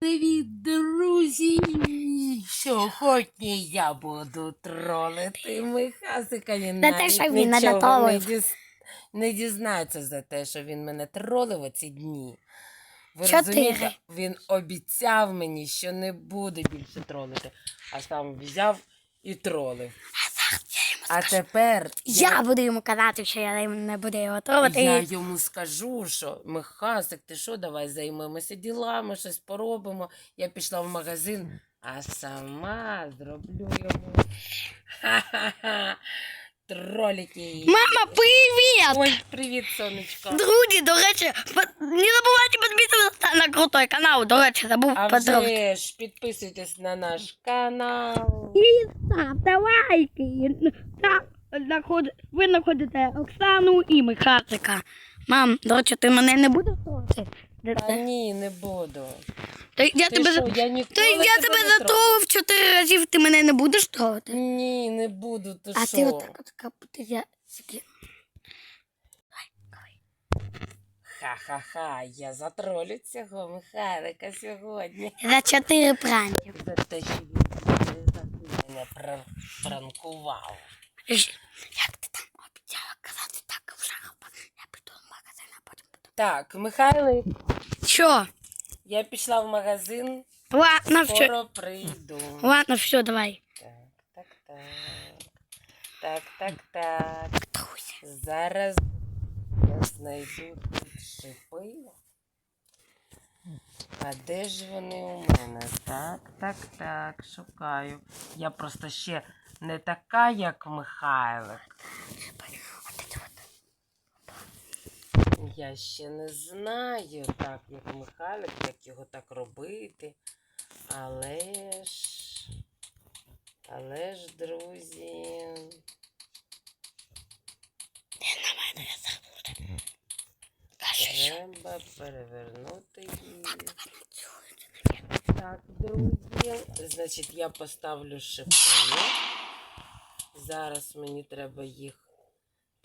Привіт, друзі! Сьогодні я буду тролити Михасика. Він За те, навіть що він нічого не, діз... не дізнається за те, що він мене тролив оці дні. Ви Чотири. розумієте, він обіцяв мені, що не буде більше тролити, а сам взяв і тролив. А тепер Я буду йому казати, що я не буду його готувати. я йому скажу, що Михасик, ти що, давай займемося ділами, щось поробимо. Я пішла в магазин, а сама зроблю йому ха-ха-ха, тролики. Мама, привіт! Ой, привіт, сонечко. Друзі, до речі, не забувайте підписуватися на крутой канал. До речі, забув А поздравити. вже ж підписуйтесь на наш канал. І ставте лайки. Там знаходи- ви знаходите Оксану і Михасика. Мам, до речі, ти мене не будеш трогати? Та ні, не буду. То я Ти тебе, що, за- я ніколи то я тебе не трогаю. чотири разів, ти мене не будеш трогати? Ні, не буду, ти А що? ти отак от капути я собі. Ха-ха-ха, я затролю цього Михайлика сьогодні. За чотири пранків. За те, що він мене пра- пранкував. Як ти там обіцяла казати так вже Я піду в магазин, а потім буду. Так, Михайлик, Що? я пішла в магазин, Ладно, все. скоро прийду. Ладно, все, давай. Так, так, так. Так, так, так. Зараз я знайду тут шипи. А де ж вони у мене? Так, так, так, шукаю. Я просто ще не така, як Михайлик. Я ще не знаю так, як Михайлик, як його так робити. Але ж. Але ж, друзі. Треба перевернути її. Так, друзі. Значить, я поставлю шипи. Зараз мені треба їх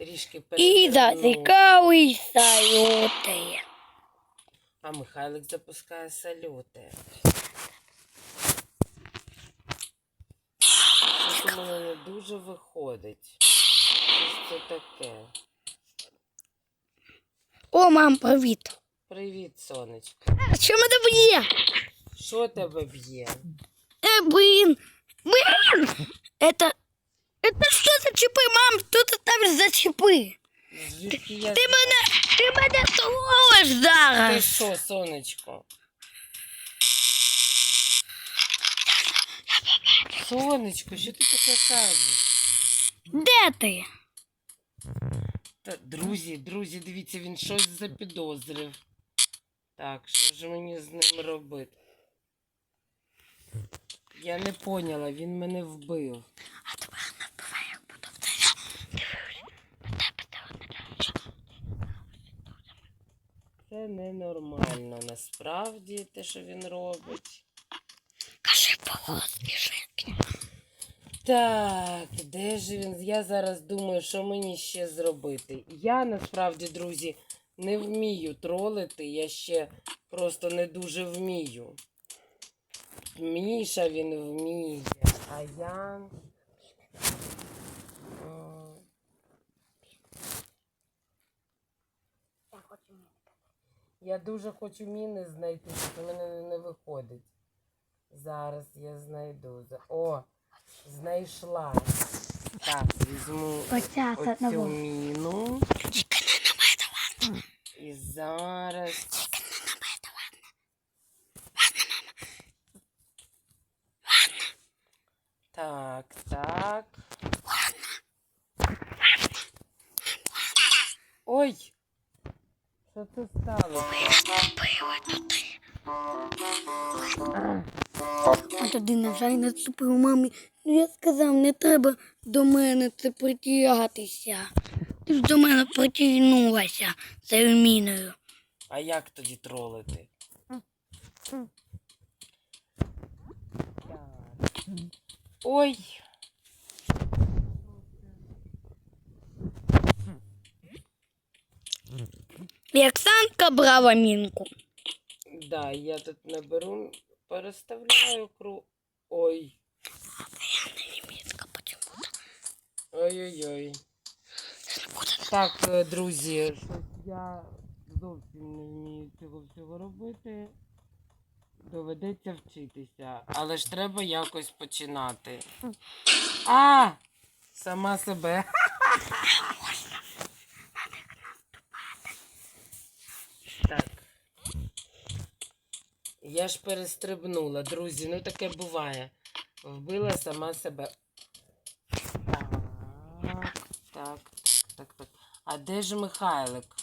трішки І перевернути. зацікавий салюти. А Михайлик запускає салюти. Щось у мене не дуже виходить. Щось це таке. О, мам, привіт. Привіт, сонечко. А Що мене б'є? Що тебе б'є? Е, блін. Блін. Это... Это що за чіпи, мам? Що ти ставиш за чіпи? Звідки я Ти мене, ти мене Ти зараз. що, сонечко? Сонечко, що ти таке кажеш? Де ти? Та, друзі, друзі, дивіться, він щось запідозрив. Так, що ж мені з ним робити? Я не поняла, він мене вбив. А тепер не вбивай, як буду в тебе. На тебе телефон. Це ненормально насправді те, що він робить. Кажи жінки. Так, де ж він? Я зараз думаю, що мені ще зробити. Я насправді, друзі, не вмію тролити, я ще просто не дуже вмію. Міша він вміє, а я. Я дуже хочу міни знайти, що в мене не виходить. Зараз я знайду. О, знайшла. Так, візьму Оця оцю міну. І зараз. Тільки не на мене, ладно. Так, так. Ой! А тоді, на жаль, наступив мамі. Ну я сказав, не треба до мене це притягатися. Ти ж до мене притягнулася цією міною. А як тоді тролити? Ой! І Оксанка брала мінку. Да, я тут наберу, переставляю кру. Ой. Ой-ой-ой. Так, е, друзі, я зовсім не вмію цього всього робити. Доведеться вчитися. Але ж треба якось починати. А! Сама себе. Я ж перестрибнула, друзі, ну таке буває. Вбила сама себе. Так, так, так, так. А де ж Михайлик?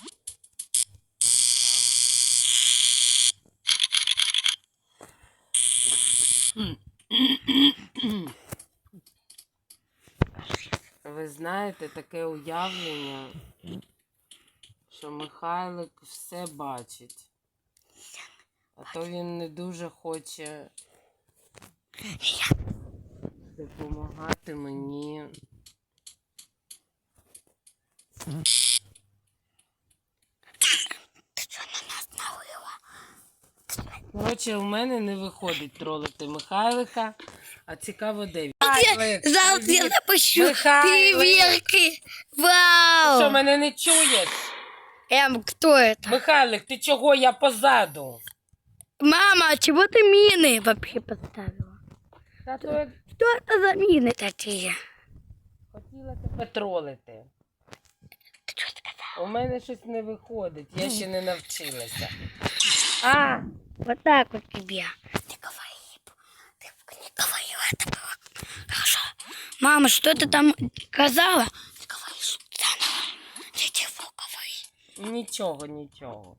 Ви знаєте, таке уявлення, що Михайлик все бачить. А то він не дуже хоче допомагати мені. Ти що на нас налила? Коротше, у мене не виходить тролити Михайлика, а цікаво, де він. Зараз я запущу Михайлик. перевірки. Ти Вау! Що, мене не чуєш? Эм, кто это? Михайлик, ти чого я позаду? Мама, чего ты мины вообще поставила? Та то я Что это за мины такие? хотіла тебе тролити. Ты что сказала? У мене щось не виходить, я ще не навчилася. А! Вот так вот тебе. Ты говори. Ты не говорила это было. Хорошо. Мама, что ты там сказала? Ты говоришь заново. Ты чего говори? Нічого, нічого.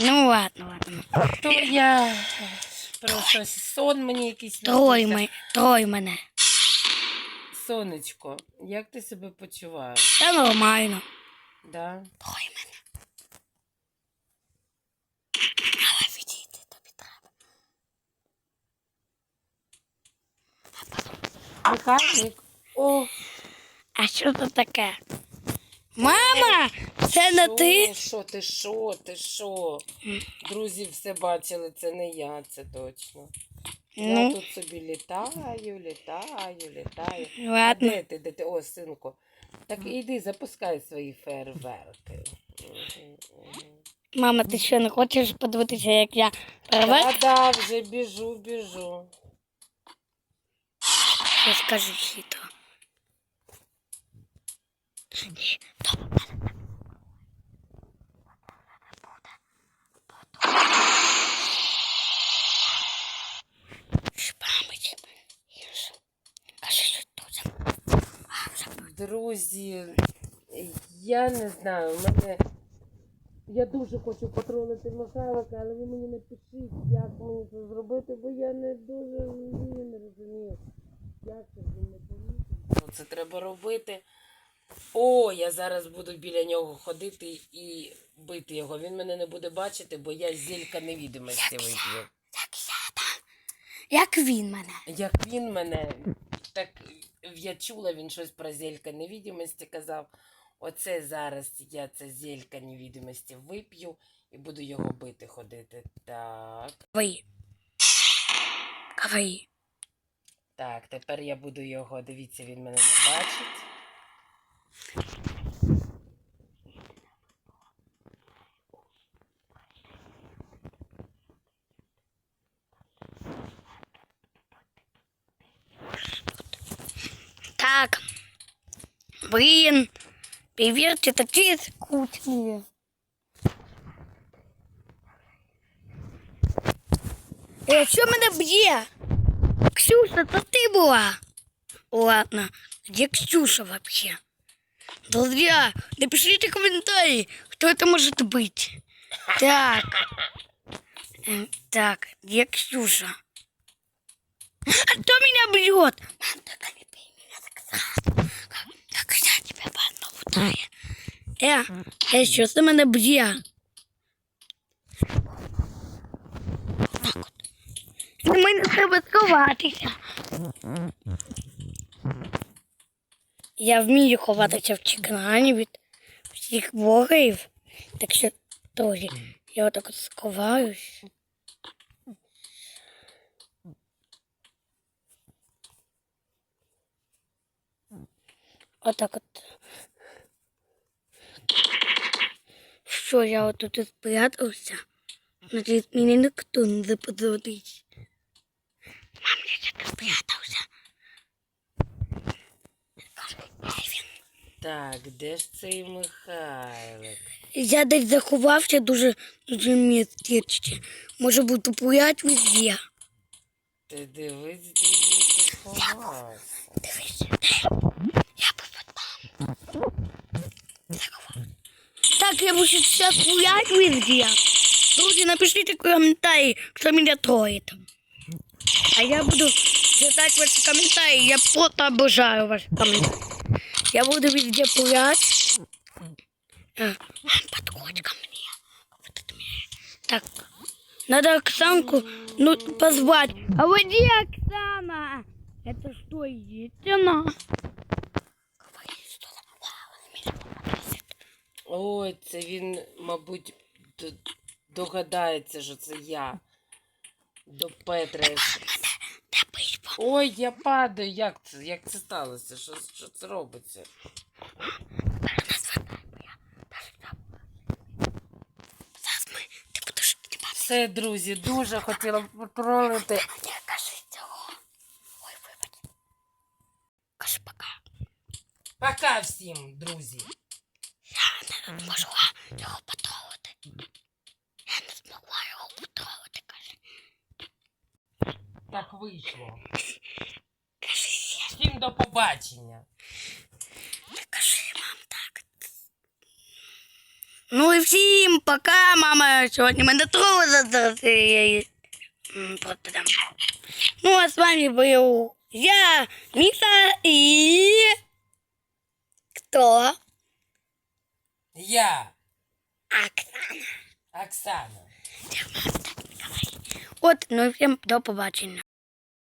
Ну ладно, ладно. То я про щось сон мені якийсь Трой, наснився. трой мене. Сонечко, як ти себе почуваєш? Та нормально. Да? Трой мене. Але відійти тобі треба. Михайлик, о, А що це таке? Мама, це не ти? Що ти, що ти, що? Друзі все бачили, це не я, це точно. Я Ну, тут собі літаю, літаю, літаю. Ладно. де ти, де ти? О, синку. Так іди, запускай свої фейерверки. Мгм, мгм. Мама, ти що, не хочеш подивитися, як я перевер? Да-да, вже біжу, біжу. Що скажу хитро. Ні, добре. Шпамить. Кажи, що тут. А, вже Друзі, я не знаю, у мене. Я дуже хочу потролити Михайлика, але ви мені напишіть, як мені це зробити, бо я не дуже вмію, не розумію. Як це він не помітив? Це треба робити. О, я зараз буду біля нього ходити і бити його. Він мене не буде бачити, бо я зілька невідомості вип'ю. Як я там? Як він мене? Як він мене, так я чула, він щось про зелька невідомості казав. Оце зараз я це зелька невідомості вип'ю і буду його бити ходити. Так. Ви. Ви. Так, тепер я буду його. Дивіться, він мене не бачить. Так. Блин. Перевірки такі скучні. Е, що мене б'є? Ксюша, це ти була? Ладно, где Ксюша вообще? Друзья, напишите комментарии, кто это может быть. Так. Э, Так, где Ксюша? А кто меня бьет? Я тебя по одному. Э, э, що це мене б'є? От. Мені треба сховатися. Я вмію ховатися в чекані від всіх ворогів. Так що, друзі, я отак от сховаюсь. Отак от. Що, я от тут спрятався? Значить, мені ніхто не заподозрить. Мам, я тут спрятався. Так, де ж цей Михайлик? Я десь заховався дуже дуже містечці. Може бути пулять везде. Ти дивись, де він сховався. Дивись, попадам. Так, я буду сейчас гулять везде. Друзі, напишите комментарии, кто меня троит. А я буду читать ваши комментарии. Я просто обожаю ваши комментарии. Я буду везде пулять. А, подходь ко мне. Вот это мне. Так, надо Оксанку ну, позвать. А вот где Оксана? Это что, есть? Ой, це він, мабуть, догадається, що це я. До Петра. Ой, я падаю. Як це? Як це сталося? Що, що це робиться? Все, друзі, дуже хотіла пролити. Пока всім, друзі. Не його потрогати. Я не змогла його потрогати, кажи. Так вийшло. Кажи. Всім до побачення. Не кажи, мам, так. Ну і всім пока, мама. Сьогодні ми не трогали. Ну, а з вами был я, Миса и... Кто? Я, Оксана. Оксана. От, ну і всім до побачення.